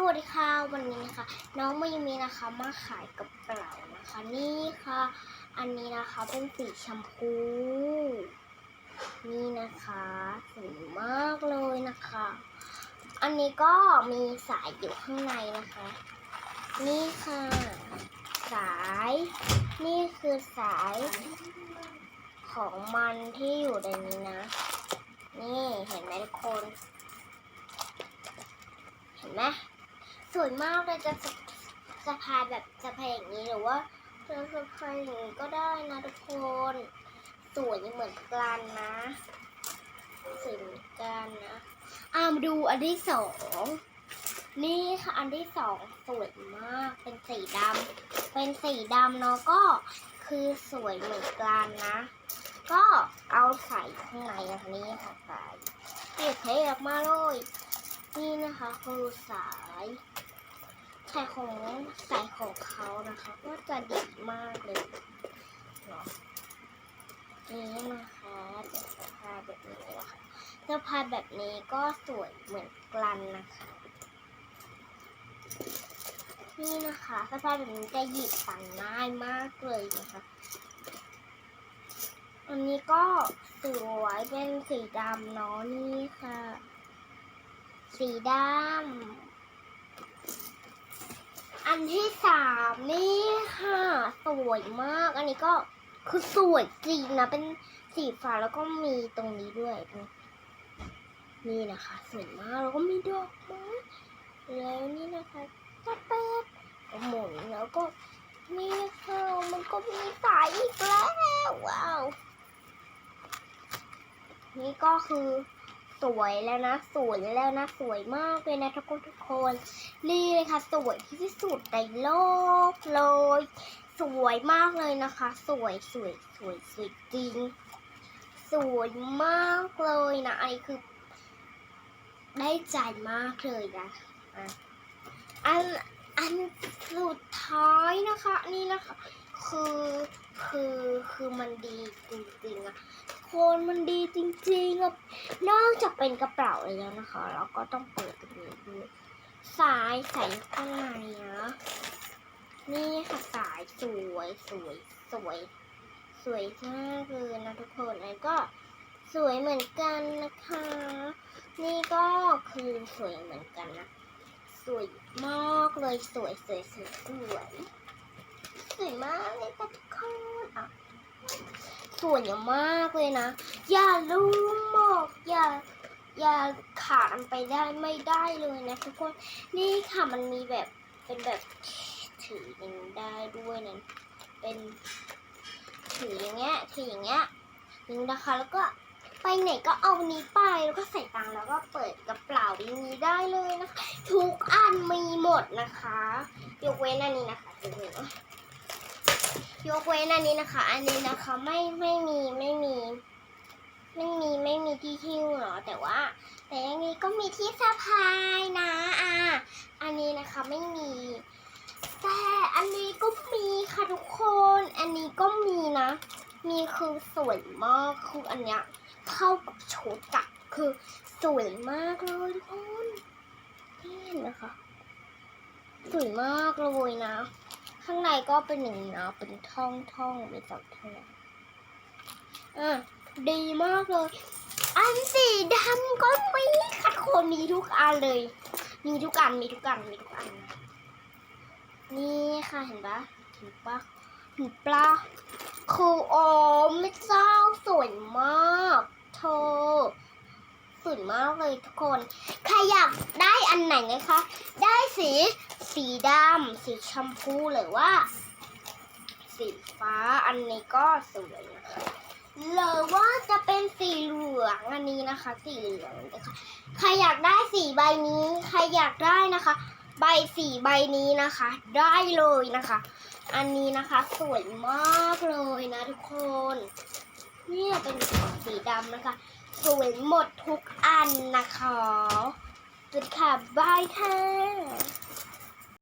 สวัสดีค่ะวันนี้นะคะ น้องมายูมีนะคะมาขายกระเป๋านะคะนี่ค่ะ อันนี้นะคะเป็นสีชมพู นี่นะคะสวยมากเลยนะคะ อันนี้ก็มีสายอยู่ข้างในนะคะ นี่ค่ะ สาย นี่คือสายของมันที่อยู่ในนี้นะ นี่เห็นไหมทุกคน เห็นไหม สวยมากเลยจะสะสะพายแบบสะพายอย่างนี้หรือว่าจะสะพายอย่างนี้ก็ได้นะทุกคน สวยเหมือนกันนะสวยเหมือนกันนะอ่ามาดูอันที่สองนี่ค่ะอันที่สองสวยมากเป็นสีดำเป็นสีดำเนาะก็คือสวยเหมือนกันนะ ก็เอาใส่ข้างในนะคะนี่ค่ะใส่เก็บเทออกมาเลย นี่นะคะคือสายสายของสายของเขานะคะ ก็จะดีมากเลยเนาะนี่นะคะจะสะพาแบบนี้นะคะสะพาแบบนี้ก็สวยเหมือนกันนะคะ นี่นะคะสะพาแบบนี้จะหยิบตังง่ายมากเลยนะคะอันนี้ก็สวยเป็นสีดำเนาะนี่ค่ะ สีดำ อันที่สามนี่ค่ะ สวยมาก อันนี้ก็คือสวยจริงนะ เป็นสีฟ้าแล้วก็มีตรงนี้ด้วย นี่นะคะ สวยมาก แล้วก็มีดอกไม้แล้วนี่นะคะจะเป็ดหมุนแล้วก็นี่ค่ะมันก็มีสายอีกแล้ว ว้าว นี่ก็คือ สวยแล้วนะ สวยแล้วนะ สวยมากเลยนะทุกคนทุกคน นี่เลยค่ะ สวยที่สุดในโลกเลย สวยมากเลยนะคะ สวยสวยสวยสวยจริง สวยมากเลยนะอันนี้คือได้ใจมากเลยนะอันอันสุดท้ายนะคะ นี่นะคะ คือคือคือมันดีจริงๆอะ นมันดีจริงๆอะนอกจากเป็นกระเป๋าแล้วนะคะ เราก็ต้องเปิดตรงนี้ด้วยสายใส่ข้างในนะนี่ค่ะสายสวยสวยสวย สวยมากเลยนะทุกคนแล้วก็สวยเหมือนกันนะคะ นี่ก็คือสวยเหมือนกันนะ สวยมากเลยสวยสวยสวยสวยสวยมากเลยค่ะทุกคนอะ สวยมากเลยนะ อย่าลืมบอกอย่าอย่าขาดมันไปได้ไม่ได้เลยนะทุกคนนี่ค่ะมันมีแบบเป็นแบบถือยังได้ด้วยนะเป็นถืออย่างเงี้ยถืออย่างเงี้ยนี่นะคะแล้วก็ไปไหนก็เอานี้ไปแล้วก็ใส่ตังแล้วก็เปิดกระเป๋าอย่างนี้ได้เลยนะคะ ทุกอันมีหมดนะคะ ยกเว้นอันนี้นะคะยกเว้น ยกเว้นอันนี้นะคะ อันนี้นะคะไม่ไม่มีไม่มี ไม่มีไม่มีที่หิ้วหรอแต่ว่า แต่อันนี้ก็มีที่สะพายนะอะอันนี้นะคะไม่มี แต่อันนี้ก็มีค่ะทุกคน อันนี้ก็มีนะ มีคือสวยมากคืออันเนี้ยเข้ากับชุดอะคือสวยมากเลยทุกคนนี่เห็นนะคะสวยมากเลยนะ ข้างในก็เป็นอย่างนี้นะเป็นท่องท่องเป็นสองท่องอะดีมากเลย อันสีดำก็มีค่ะทุกคนมีทุกอันเลย มีทุกอันมีทุกอันมีทุกอันนะนี่ค่ะเห็นปะเห็นปะเห็นปะคือโอ้ไม่เจ้าสวยมากเธอ สวยมากเลยทุกคนใครอยากได้อันไหนนะคะ ได้สีสีดำสีชมพูหรือว่า สีฟ้าอันนี้ก็สวยนะคะหรือว่าจะเป็นสีเหลืองอันนี้นะคะ สีเหลืองนะคะใครอยากได้สีใบนี้ ใครอยากได้นะคะ ใบสีใบนี้นะคะ ได้เลยนะคะ อันนี้นะคะสวยมากเลยนะทุกคน เนี่ยเป็นสีดำนะคะ สวยหมดทุกอันนะคะ จุดค่ะบายค่ะ